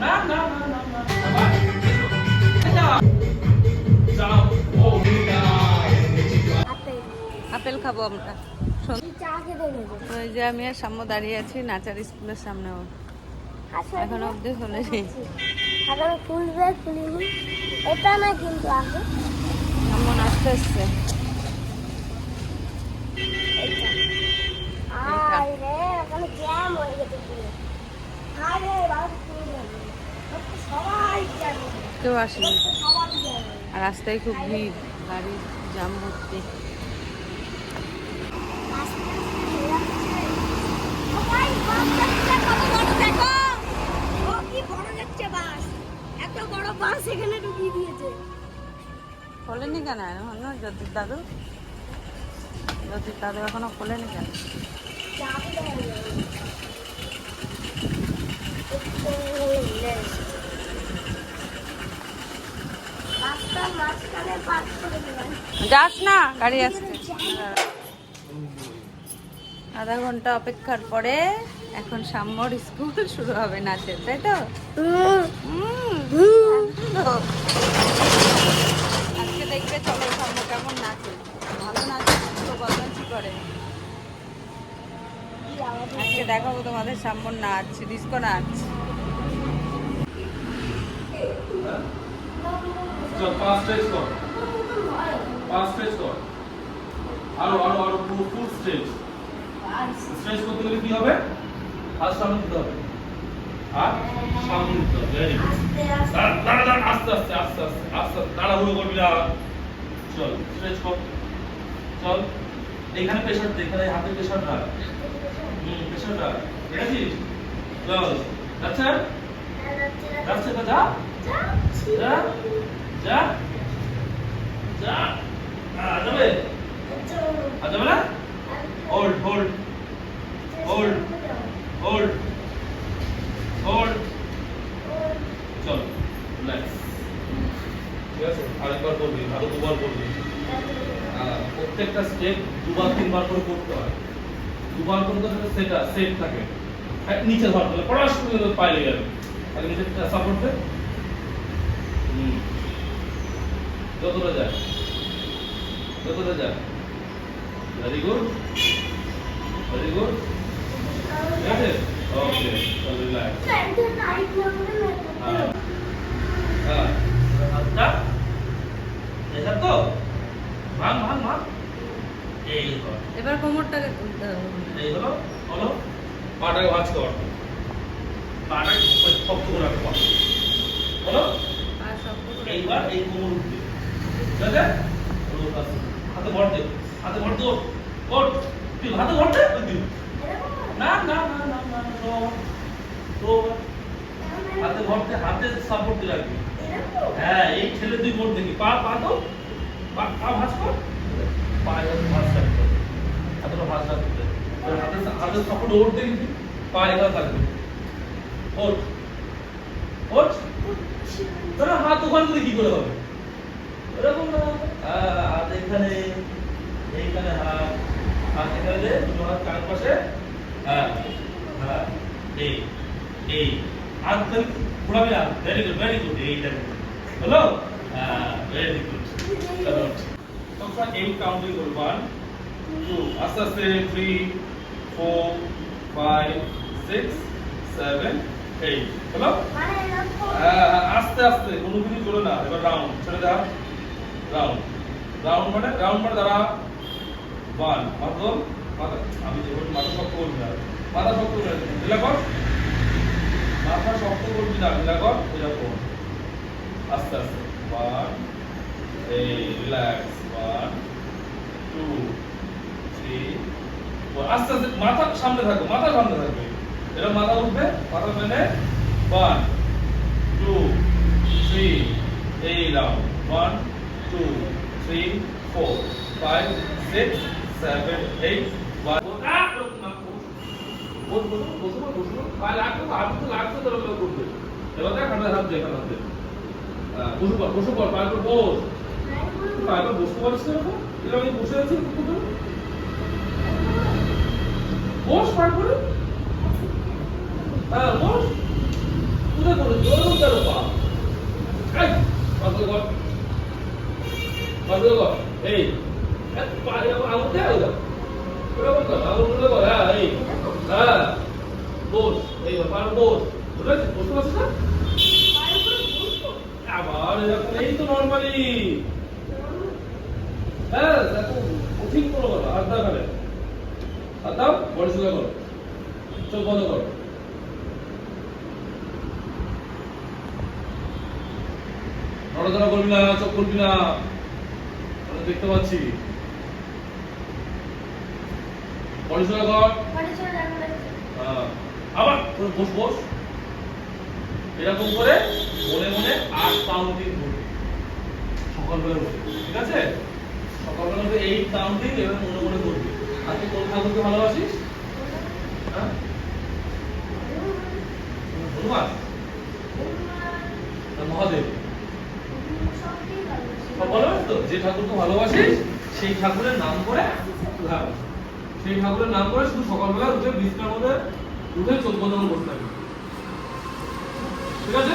না না না না আপেল। আপেল খাব আমরা। শোন- এই চা খেতে নেব ওই যে আমি আর সাম্য দাঁড়িয়ে আছি নাচার স্কুলের সামনেও এখনও এখন। খুলবে খুলিনি এটা না কিন্তু আগে। সাম্য নাচতে এসছে এইটা আর রে ওখানে জ্যাম হয়ে গেছে পুরো আরে বাবা খুলবে সবাই জ্যাম কেউ আসেনি। রাস্তায় খুব ভিড় গাড়ি জাম ভর্তি। খোলেনি কেন? দাদু? দাদু এখনও খোলেনি কেন? যাস না গাড়ি আসছে। আধা ঘণ্টা অপেক্ষার পরে এখন সাম্যর স্কুল শুরু হবে নাচের তাই তো হুম, তো। আজকে দেখবে চলো সাম্য কেমন নাচে ভালো নাচে তো বদমাইশি করে আজকে দেখাবো তোমাদের, সাম্যর নাচ ডিস্কো নাচ। আরও আরও আরও পুরো ফুল স্টেজ স্টেজ করতে গেলে কি হবে? হাত সামনে দিতে হবে। আর সামনে দিতে হবে। ভেরি গুড দাঁড়া আস্তে আস্তে আস্তে আস্তে আস্তে তাড়াহুড়ো করবি না। চল স্ট্রেচ কর। চল। এখানে প্রেশার দে, এখানে হাতে প্রেশার রাখ। ঠিক আছে চল যাচ্ছে? যাচ্ছে তো, যা? যা? যা? যাবে? যাবে না? Hold hold hold hold hold চল রিল্যাক্স ঠিক আছে? আরেকবার করবি আরও দুবার করবি প্রত্যেকটা স্টেপ দুবার, তিনবার করে সেটা সেট থাকে। হ্যাঁ, নিচে ধর তাহলে পড়াশ পাইলে যাবে। তাহলে নিচে সাপোর্ট যতটা যায় যতটা যায় ভেরি গুড ভেরি গুড ঠিক আছে? ওকে রিল্যাক্স হ্যাঁ হাতটা এটা তো ভাঙ ভাঙ ভাঙ এই কর এবার কোমরটাকে তুলতে হবে এই হলো হলো। পাটাকে ভাঁজ কর। পাটাকে শক্ত করে রাখো হলো? আর শক্ত করে এইবার এই কোমর উঠবে ঠিক আছে। হাতে ভর দে। হাতে ভর দে ওঠ। তুই হাতে ভর দে তুই না না না না না তো তো হাতে ভর দে হাতে সাপোর্ট দিয়ে রাখবি। হ্যাঁ এই ছেলে তুই মোড় দেখি পা পা তো। পা পা ভাঁজ কর। পায়ে ভাঁজ রাখতে হবে। হাতটা ভাঁজ রাখতে হবে। আর হাতে হাতে সাপোর্ট ওর দেখবি পা এখানে থাকবে। ওঠ। তাহলে হাত ওখান থেকে কি করে হবে? এরকম হ্যাঁ, হাত এখানে এইখানে হাত। হাত এখানে দুটো হাত পাশে হ্যাঁ হ্যাঁ এই এই। হাত ধরে ঘোরাবে না। ভেরি গুড ভেরি গুড এই দেখো। হ্যাঁ কাউন্টিং আস্তে আস্তে three four five six seven eight হলো? হ্যাঁ, আস্তে আস্তে কোনো কিছু চলে না এবার রাউন্ড ছেড়ে দাও রাউন্ড রাউন্ড মানে রাউন্ড মানে দাঁড়া ওয়ান মাত্র মাথা আমি যে বলি মাথা শক্ত করবি না মাথা শক্ত করে ঢিলা কর মাথা শক্ত করবি না ঢিলা কর আস্তে আস্তে ওয়ান এই রিল্যাক্স ওয়ান টু আস্তে আস্তে মাথা সামনে থাকবে মাথা সামনে থাকবে। এরকম মাথা উঠবে, মাথা মেলে ওয়ান টু থ্রি এই round one two three four five six seven eight Basu কর বস পায়ে করে হ্যাঁ বস। কোথায় করেছি ওরকম কেন পা এই পাতলে কর পাতলে কর এই আঙুল দেয় বস, এই পার বস। পারছিস না? আবার এই তো নর্মালি হ্যাঁ দেখো বডি সোজা করো। চোখ বন্ধ করো। নড়াচড়া করবি না চোখ খুলবি না। দেখতে পাচ্ছি। সোজা কর। হ্যাঁ। আবার বস বস। এরকম করে মনে মনে আট কাউন্টিং করবি সকালবেলা ঠিক আছে? সকালবেলা এইট কাউন্টিং এবার মনে মনে করবি তুই কোন ঠাকুরকে ভালোবাসিস? হ্যাঁ? মহাদেব। যে ঠাকুরকে ভালোবাসিস, সেই ঠাকুরের নাম করে সেই ঠাকুরের নাম করে শুধু সকালবেলা উঠে বিছনার মধ্যে উঠে চোখ বন্ধ থাকবি। ঠিক আছে?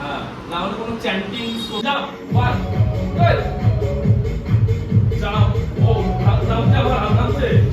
হ্যাঁ না হলে কোনো চ্যান্টিং Angsa 声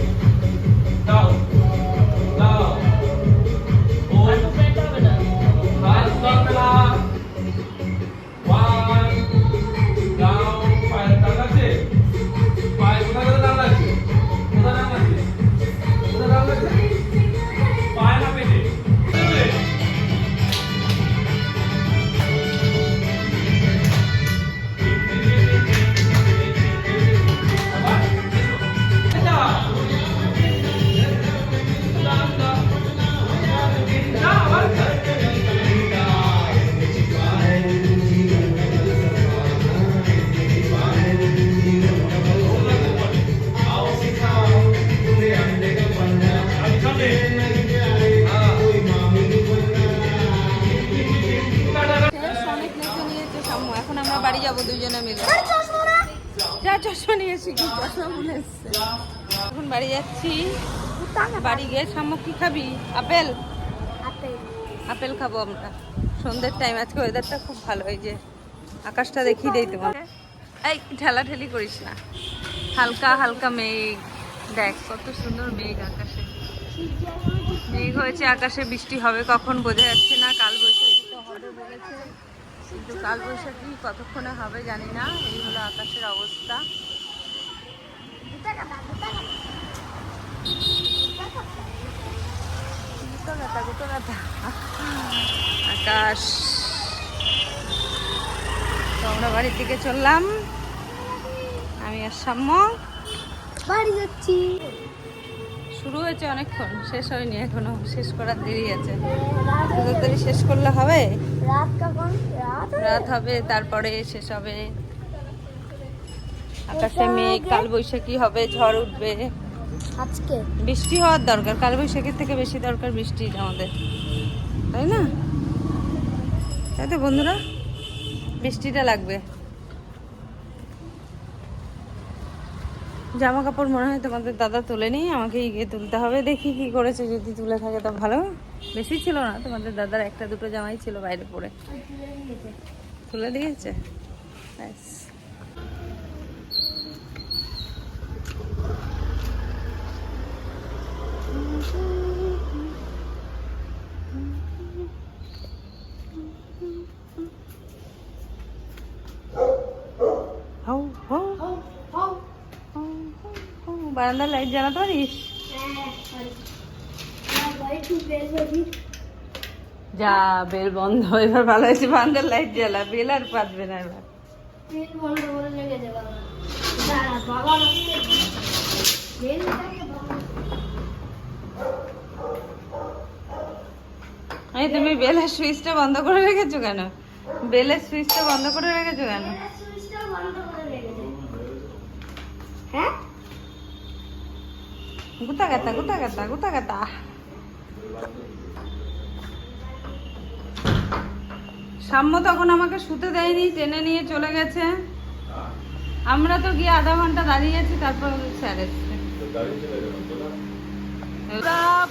চশমা নিয়েছি কি চশমা ভুলে এসছে। এখন বাড়ি যাচ্ছি। বাড়ি গিয়ে সাম্মু কি খাবি? আপেল? আপেল। খাব আমরা। সন্ধ্যের টাইম আজকে ওয়েদারটা খুব ভালো এই যে আকাশটা দেখিয়ে দেই তোমার এই ঠেলা ঠেলি করিস না। হালকা হালকা মেঘ। দেখ কত সুন্দর মেঘ আকাশে। মেঘ হয়েছে আকাশে বৃষ্টি হবে কখন বোঝা যাচ্ছে না। কাল বৈশাখী তো হবে বলেছে। কিন্তু কাল বৈশাখী কতক্ষণে হবে জানি না, এই হলো আকাশের অবস্থা। আকাশ। তো আমরা বাড়ির দিকে চললাম। আমি আর সাম্য। বাড়ি যাচ্ছি। শুরু হয়েছে অনেকক্ষণ শেষ হয়নি এখনও শেষ করার দেরি আছে। তাড়াতাড়ি শেষ করলে হবে? রাত রাত রাত হবে তারপরে শেষ হবে। আকাশে মেঘ কাল বৈশাখী হবে ঝড় উঠবে। আজকে? বৃষ্টি হওয়ার দরকার কাল বৈশাখীর থেকে বেশি দরকার বৃষ্টি আমাদের। তাই না? তাই তো বন্ধুরা বৃষ্টিটা লাগবে। জামা কাপড় মনে হয় তোমাদের দাদা তুলে নেই, আমাকে গিয়ে তুলতে হবে। দেখি কি করেছে, যদি তুলে থাকে তা ভালো। বেশি ছিল না, তোমাদের দাদার একটা দুটো জামাই ছিল বাইরে পরে তুলে দিয়েছে? ব্যাস। বারান্দার লাইট জ্বালাতে পারিস? যা বেল বন্ধ, এবার ভালো হয়েছে, বারান্দার লাইট জ্বালা বেল আর পাতবে না এবার। এই তুমি বেলের সুইচটা বন্ধ করে রেখেছো কেন? বেলের সুইচটা বন্ধ করে রেখেছো কেন? হ্যাঁ? গুতা গাতা গুতা গাতা গুতা গাতা সাম্য তখন আমাকে শুতে দেয়নি, টেনে নিয়ে চলে গেছে। আমরা তো গিয়ে আধা ঘণ্টা দাঁড়িয়ে আছি, তারপর স্যার এসছে।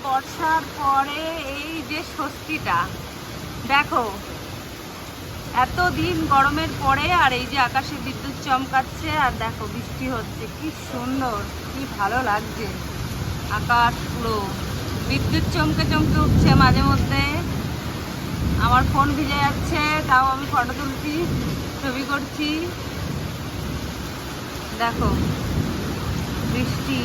বর্ষার পরে এই যে স্বস্তিটা, দেখো, এতদিন গরমের পরে আর এই যে আকাশে বিদ্যুৎ চমকাচ্ছে, আর দেখো বৃষ্টি হচ্ছে, কি সুন্দর, কি ভালো লাগছে। আকাশ পুরো। বিদ্যুৎ চমকে চমকে উঠছে মাঝে মধ্যে। আমার ফোন ভিজে যাচ্ছে, তাও আমি ফটো তুলছি, ছবি করছি। দেখো, বৃষ্টি।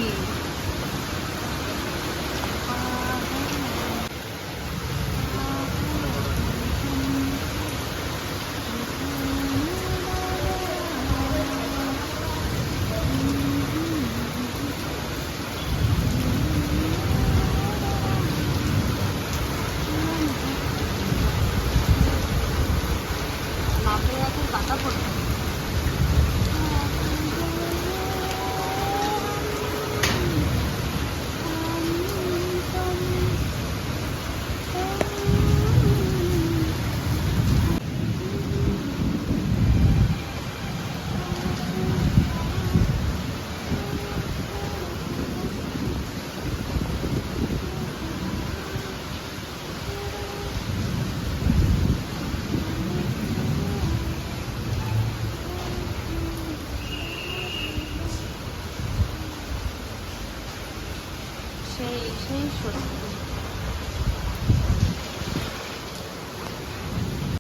মাপে এখন